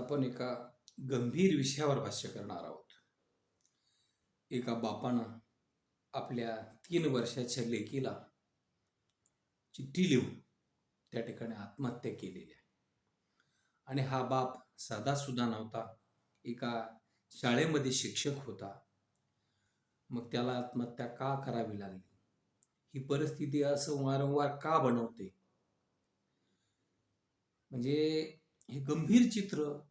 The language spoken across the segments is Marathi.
आपण एका गंभीर विषयावर भाष्य करणार आहोत. एका बापानं आपल्या तीन वर्षाच्या लेकीला चिठ्ठी लिहून त्या ठिकाणी आत्महत्या केलेली आहे. आणि हा बाप साधा सुद्धा नव्हता एका शाळेमध्ये शिक्षक होता. मग त्याला आत्महत्या का करावी लागली? ही परिस्थिती असं वारंवार का बनवते? म्हणजे हे गंभीर चित्र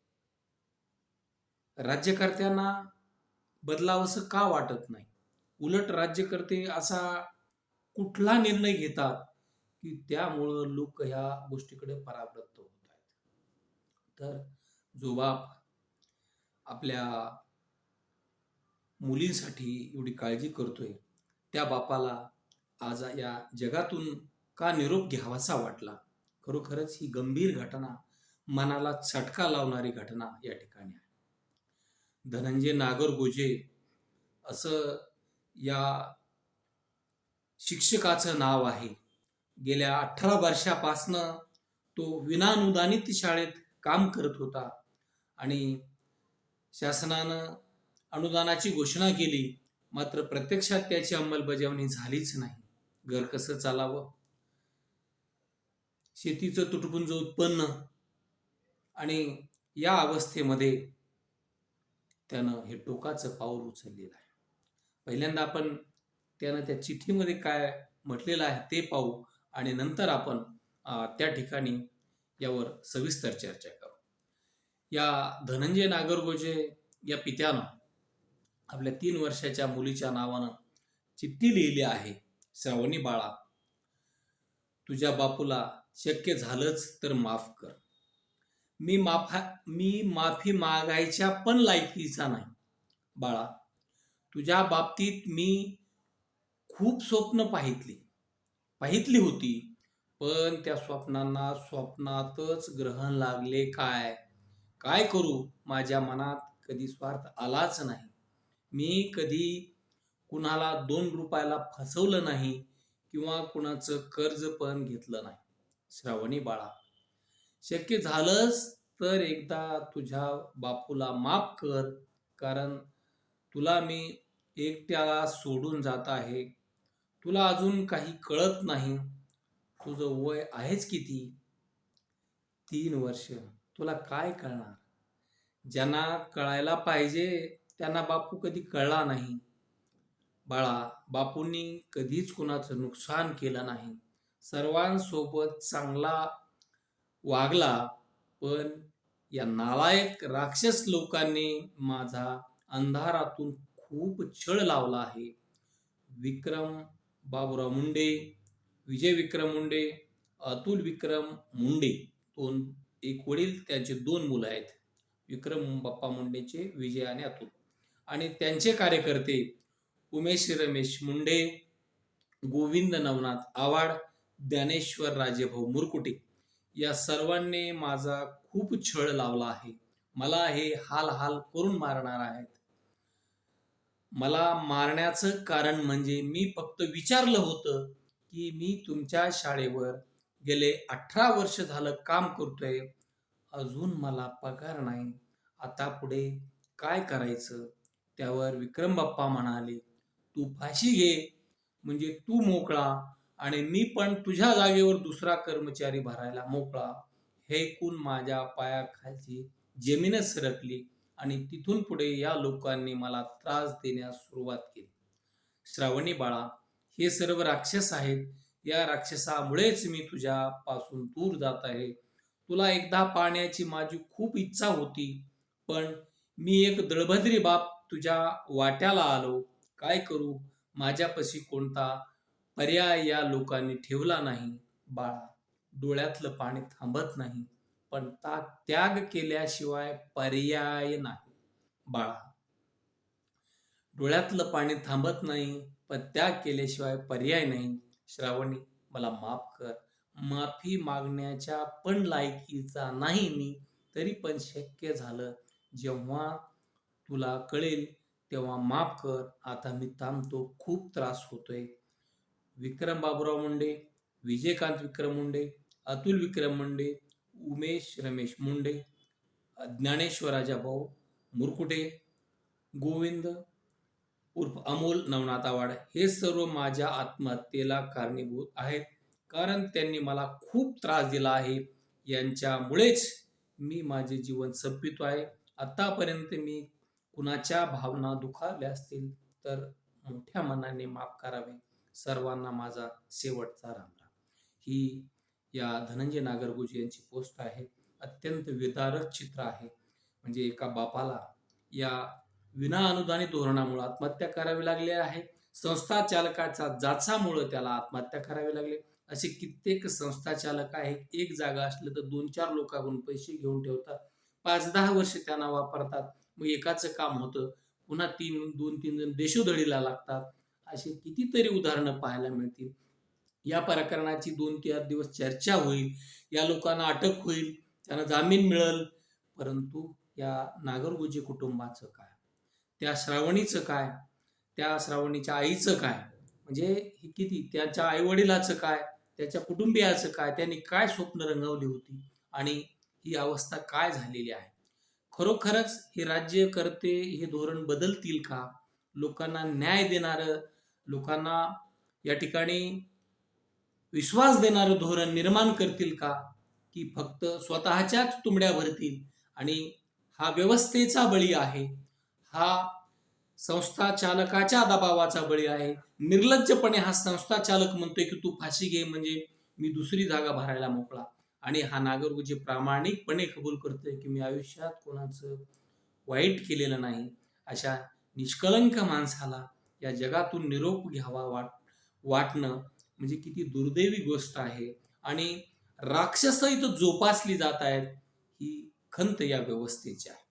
राज्यकर्त्यांना बदलावंसं का वाटत नाही? उलट राज्यकर्ते असा कुठला निर्णय घेतात की त्यामुळं लोक ह्या गोष्टीकडे परावृत्त होत आहेत? तर जो बाप आपल्या मुलींसाठी एवढी काळजी करतोय. त्या बापाला आज या जगातून का निरोप घ्यावासा वाटला? खरोखरच ही गंभीर घटना मनाला चटका लावणारी घटना या ठिकाणी धनंजय नागरगोजे असं या शिक्षकाचं नाव आहे. गेल्या अठरा वर्षापासनं तो विनानुदानित शाळेत काम करत होता आणि शासनानं अनुदानाची घोषणा केली मात्र प्रत्यक्षात त्याची अंमलबजावणी झालीच नाही. घर कसं चालावं? शेतीचं तुटपुंज उत्पन्न आणि या अवस्थेमध्ये त्यानं हे टोकाचं पाऊल उचललेलं आहे. पहिल्यांदा आपण त्यानं त्या चिठ्ठीमध्ये काय म्हटलेलं आहे ते पाहू आणि नंतर आपण त्या ठिकाणी यावर सविस्तर चर्चा करू. या धनंजय नागरगोजे या पित्यानं आपल्या तीन वर्षाच्या मुलीच्या नावानं चिठ्ठी लिहिली आहे श्रावणी बाळा तुझ्या बापूला शक्य झालंच तर माफ कर. मी माफा मी माफी मागायच्या पण लायकीचा नाही. बाळा तुझ्या बाबतीत मी खूप स्वप्न पाहितली. पाहितली होती पण त्या स्वप्नांना स्वप्नातच ग्रहण लागले काय? काय करू? माझ्या मनात कधी स्वार्थ आलाच नाही. मी कधी कुणाला दोन रुपयाला फसवलं नाही किंवा कुणाचं कर्ज पण घेतलं नाही. श्रावणी बाळा शक्य झालंच तर एकदा तुझ्या बापूला माफ कर कारण तुला मी एकट्याला सोडून जात आहे. तुला अजून काही कळत नाही. तुझं वय आहेच किती? तीन वर्ष. तुला काय कळणार? ज्यांना कळायला पाहिजे त्यांना बापू कधी कळला नाही. बाळा बापूंनी कधीच कुणाचं नुकसान केलं नाही. सर्वांसोबत चांगला वागला पण या नालायक राक्षस लोकांनी माझा अंधारातून खूप छळ लावला आहे. विक्रम बाबुराव मुंडे विजय विक्रम मुंडे अतुल विक्रम मुंडे दोन एक वडील त्यांचे दोन मुलं आहेत. विक्रम बाप्पा मुंडेचे विजय आणि अतुल. आणि त्यांचे कार्यकर्ते उमेश रमेश मुंडे गोविंद नवनाथ आवाड ज्ञानेश्वर राजेभाऊ मुरकुटे. या सर्वांनी माझा खूप छळ लावला आहे. मला हे हाल हाल करून मारणार आहेत. मला मारण्याचं कारण म्हणजे मी फक्त विचारलं होतं की मी तुमच्या शाळेवर गेले अठरा वर्ष झालं काम करतोय. अजून मला पगार नाही. आता पुढे काय करायचं? त्यावर विक्रम बाप्पा म्हणाले तू फाशी घे. म्हणजे तू मोकळा. आणि मी पण तुझ्या जागेवर दुसरा कर्मचारी भरायला मोकळा. हे ऐकून माझ्या पायाखालची जमीनच सरकली आणि तिथून पुढे या लोकांनी मला त्रास देण्यास सुरुवात केली. श्रावणी बाळा हे सर्व राक्षस आहेत. या राक्षसामुळेच मी तुझ्यापासून दूर जात आहे. तुला एकदा पाहण्याची माझी खूप इच्छा होती पण मी एक दळभद्री बाप तुझ्या वाट्याला आलो. काय करू? माझ्यापाशी कोणता पर्याय या लोकांनी ठेवला नाही. बाळा डोळ्यातलं पाणी थांबत नाही पण ता त्याग केल्याशिवाय पर्याय नाही. बाळा डोळ्यातलं पाणी थांबत नाही पण त्याग केल्याशिवाय पर्याय नाही. श्रावणी मला माफ कर. माफी मागण्याच्या पण लायकीचा नाही मी तरी पण शक्य झालं. जेव्हा तुला कळेल तेव्हा माफ कर. आता मी थांबतो खूप त्रास होतोय. विक्रम बाबुराव मुंडे विजयकांत विक्रम मुंडे अतुल विक्रम मुंडे उमेश रमेश मुंडे ज्ञानेश्वराजा भाऊ मुरकुटे गोविंद उर्फ अमोल नवनाथावाड हे सर्व माझ्या आत्महत्येला कारणीभूत आहेत. कारण त्यांनी मला खूप त्रास दिला आहे. यांच्यामुळेच मी माझे जीवन संपितो आहे. आतापर्यंत मी कुणाच्या भावना दुखावल्या असतील तर मोठ्या मनाने माफ करावे. सर्वांना माझा शेवटचा रामराम ही या धनंजय नागरगोजी यांची पोस्ट आहे. अत्यंत विदारक चित्र आहे. म्हणजे एका बापाला या विना अनुदानित धोरणामुळे आत्महत्या करावी लागली आहे. संस्था चालकाचा जाचामुळं त्याला आत्महत्या करावी लागली. असे कित्येक संस्था चालक आहेत. एक जागा असलं तर दोन चार लोकांकडून पैसे घेऊन ठेवतात. पाच दहा वर्ष त्यांना वापरतात. मग एकाचं काम होतं. पुन्हा तीन दोन तीन जण देशोधडीला लागतात. असे कितीतरी उदाहरणं पाहायला मिळतील. या प्रकरणाची दोन चार दिवस चर्चा होईल. या लोकांना अटक होईल. त्यांना जामीन मिळेल. परंतु या नागरगोजी कुटुंबाचं काय? त्या श्रावणीचं काय? त्या श्रावणीच्या आईचं काय? म्हणजे हे किती? त्याच्या आईवडिलाचं काय? त्याच्या कुटुंबियाचं काय? त्यांनी काय स्वप्न रंगवली होती? आणि ही अवस्था काय झालेली आहे? खरोखरच हे राज्यकर्ते हे धोरण बदलतील का? लोकांना न्याय देणारं लोकांना या ठिकाणी विश्वास देणारं धोरण निर्माण करतील का? की फक्त स्वतःच्याच तुंबड्या भरतील आणि हा व्यवस्थेचा बळी आहे हा संस्था चालकाच्या दबावाचा बळी आहे. निर्लज्जपणे हा संस्था चालक म्हणतोय की तू फाशी घे म्हणजे मी दुसरी जागा भरायला मोकळा. आणि हा नागरगोजी प्रामाणिकपणे कबूल करतोय की मी आयुष्यात कोणाचं वाईट केलेलं नाही अशा निष्कलंक माणसाला या जगातून निरोप घ्यावा वाट वाटणं म्हणजे किती दुर्दैवी गोष्ट आहे. आणि राक्षस इथं जोपासली जात आहेत ही खंत या व्यवस्थेची आहे.